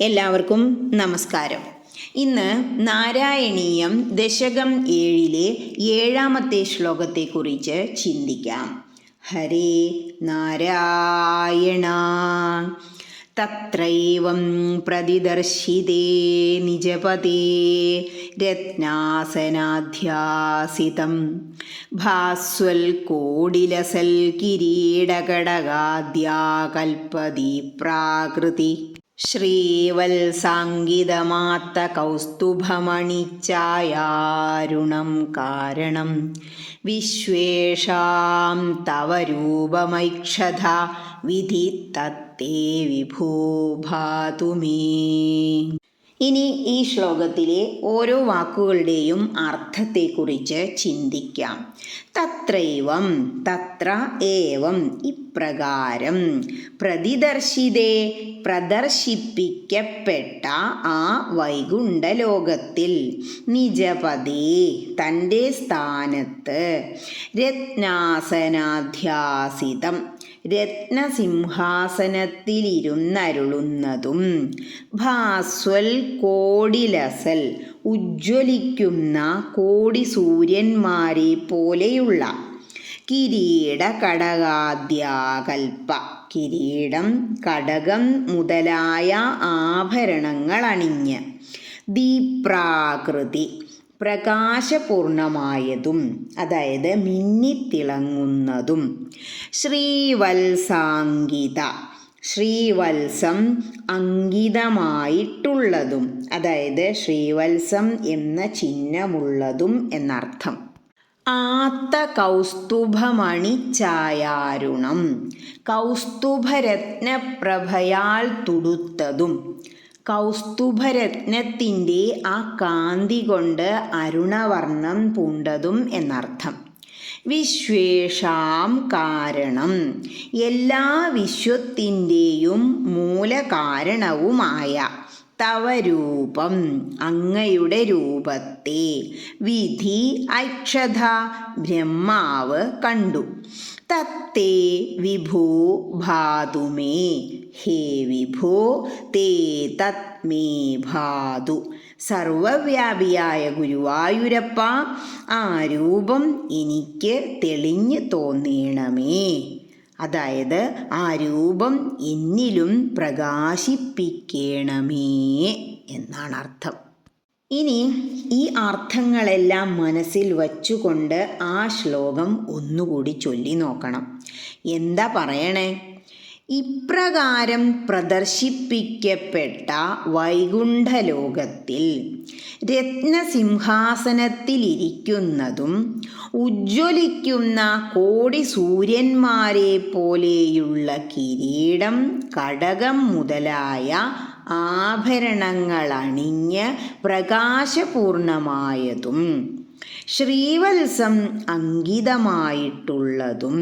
എല്ലാവർക്കും നമസ്കാരം. ഇന്ന് നാരായണീയം ദശകം ഏഴിലെ ഏഴാമത്തെ ശ്ലോകത്തെക്കുറിച്ച് ചിന്തിക്കാം. ഹരേ നാരായണ. തത്രൈവം പ്രതിദർശിതേ നിജപദേ രത്നാസനാധ്യാസിതം. ഭാസ്വൽ കോടിലസൽ പ്രാകൃതി ശ്രീവത്സാങ്കിതമാത്ത കൗസ്തുഭമണിച്ചായാരുണം കാരണം. വിശ്വേഷാം തവ രൂപമൈക്ഷത വിധി തത്തേ വിഭൂഭാതു മേ ഇനി ഈ ശ്ലോകത്തിലെ ഓരോ വാക്കുകളുടെയും അർത്ഥത്തെക്കുറിച്ച് ചിന്തിക്കാം. തത്രൈവം തത്ര ഏവം ഇപ്രകാരം. പ്രതിദർശിതേ പ്രദർശിപ്പിക്കപ്പെട്ട ആ വൈകുണ്ഠലോകത്തിൽ. നിജപതി തന്റെ സ്ഥാനത്ത്. രത്നാസനാധ്യാസിതം രത്നസിംഹാസനത്തിലിരുന്നരുളുന്നതും. ഭാസ്വൽ കോടിലസൽ ഉജ്ജ്വലിക്കുന്ന കോടി സൂര്യന്മാരെ പോലെയുള്ള കിരീട കടകാദ്യാകൽപ്പ കിരീടം കടകം മുതലായ ആഭരണങ്ങൾ അണിഞ്ഞ് ദീപ്രാകൃതി പ്രകാശപൂർണമായതും അതായത് മിന്നിത്തിളങ്ങുന്നതും. ശ്രീവത്സാങ്കിത ശ്രീവത്സം അങ്കിതമായിട്ടുള്ളതും അതായത് ശ്രീവത്സം എന്ന ചിഹ്നമുള്ളതും എന്നർത്ഥം. ആത്ത കൗസ്തുഭമണി ചായാരുണം കൗസ്തുഭരത്നപ്രഭയാൽ തുടുത്തതും കൗസ്തുഭരത്നത്തിന്റെ ആ കാന്തി കൊണ്ട് അരുണവർണം പൂണ്ടതും എന്നർത്ഥം. വിശ്വേഷാം കാരണം. എല്ലാ വിശ്വത്തിന്റെയും മൂലകാരണവുമായ തവ രൂപം അങ്ങയുടെ രൂപത്തെ വിധി ഐക്ഷത ബ്രഹ്മാവ് കണ്ടു. തത്തേ വിഭോ ഭാതുമേ ഹേ വിഭോ തേ തത്മേ ഭാതു. സർവവ്യാപിയായ ഗുരുവായൂരപ്പ ആ രൂപം എനിക്ക് തെളിഞ്ഞു തോന്നേണമേ. അതായത് ആ രൂപം എന്നിലും പ്രകാശിപ്പിക്കണമേ എന്നാണ് അർത്ഥം ഇനി ഈ അർത്ഥങ്ങളെല്ലാം മനസ്സിൽ വച്ചുകൊണ്ട് ആ ശ്ലോകം ഒന്നുകൂടി ചൊല്ലി നോക്കണം. എന്താ പറയണേ? ഇപ്രകാരം പ്രദർശിപ്പിക്കപ്പെട്ട വൈകുണ്ഠലോകത്തിൽ രത്നസിംഹാസനത്തിലിരിക്കുന്നതും ഉജ്ജ്വലിക്കുന്ന കോടി സൂര്യന്മാരെ പോലെയുള്ള കിരീടം കടകം മുതലായ ആഭരണങ്ങളണിഞ്ഞ് പ്രകാശപൂർണമായതും ശ്രീവത്സം അങ്കിതമായിട്ടുള്ളതും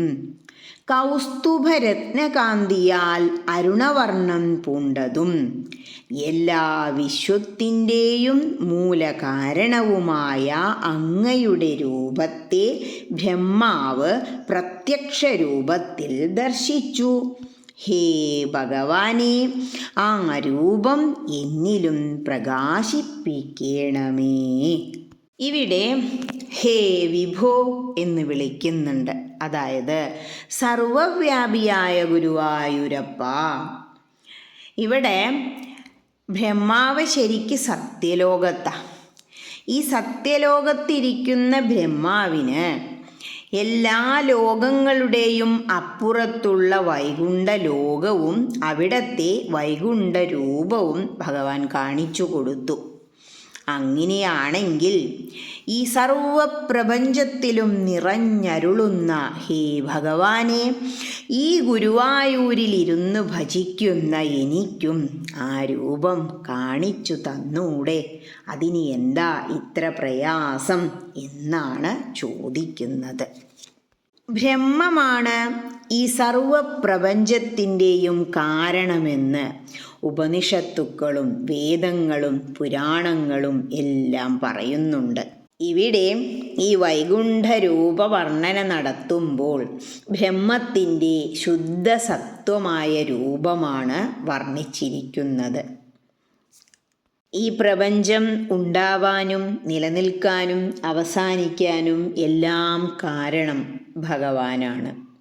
കൗസ്തുഭരത്നകാന്തിയാൽ അരുണവർണം പൂണ്ടതും. എല്ലാ വിശ്വത്തിന്റെയും മൂലകാരണവുമായ അങ്ങയുടെ രൂപത്തെ ബ്രഹ്മാവ് പ്രത്യക്ഷ രൂപത്തിൽ ദർശിച്ചു. ഹേ ഭഗവാനെ ആ രൂപം എന്നിലും പ്രകാശിപ്പിക്കണമേ. ഇവിടെ ഹേ വിഭോ എന്ന് വിളിക്കുന്നുണ്ട്. അതായത് സർവവ്യാപിയായ ഗുരുവായൂരപ്പ. ഇവിടെ ബ്രഹ്മാവ് ശരിക്ക് സത്യലോകത്ത. ഈ സത്യലോകത്തിരിക്കുന്ന ബ്രഹ്മാവിന് എല്ലാ ലോകങ്ങളുടെയും അപ്പുറത്തുള്ള വൈകുണ്ഠ ലോകവും അവിടത്തെ വൈകുണ്ഠ രൂപവും ഭഗവാൻ കാണിച്ചു കൊടുത്തു. അങ്ങനെയാണെങ്കിൽ ഈ സർവപ്രപഞ്ചത്തിലും നിറഞ്ഞരുളുന്ന ഹേ ഭഗവാനെ ഈ ഗുരുവായൂരിലിരുന്ന് ഭജിക്കുന്ന എനിക്കും ആ രൂപം കാണിച്ചു തന്നൂടെ. അതിന് എന്താ ഇത്ര പ്രയാസം എന്നാണ് ചോദിക്കുന്നത്. ബ്രഹ്മമാണ് ഈ സർവപ്രപഞ്ചത്തിന്റെയും കാരണമെന്ന് ഉപനിഷത്തുക്കളും വേദങ്ങളും പുരാണങ്ങളും എല്ലാം പറയുന്നുണ്ട്. ഇവിടെ ഈ വൈകുണ്ഠരൂപ വർണന നടത്തുമ്പോൾ ബ്രഹ്മത്തിന്റെ ശുദ്ധസത്വമായ രൂപമാണ് വർണിച്ചിരിക്കുന്നത്. ഈ പ്രപഞ്ചം ഉണ്ടാവാനും നിലനിൽക്കാനും അവസാനിക്കാനും എല്ലാം കാരണം ഭഗവാനാണ്.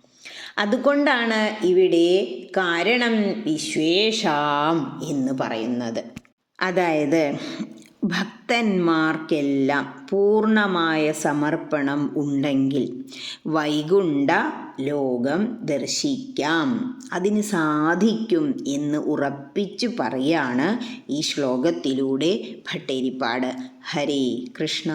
അതുകൊണ്ടാണ് ഇവിടെ കാരണം വിശ്വേഷാം എന്ന് പറയുന്നത്. അതായത് ഭക്തന്മാർക്കെല്ലാം പൂർണമായ സമർപ്പണം ഉണ്ടെങ്കിൽ വൈകുണ്ഠ ലോകം ദർശിക്കാം. അതിന് സാധിക്കും എന്ന് ഉറപ്പിച്ചു പറയാണ് ഈ ശ്ലോകത്തിലൂടെ ഭട്ടേരിപ്പാട്. ഹരേ കൃഷ്ണ.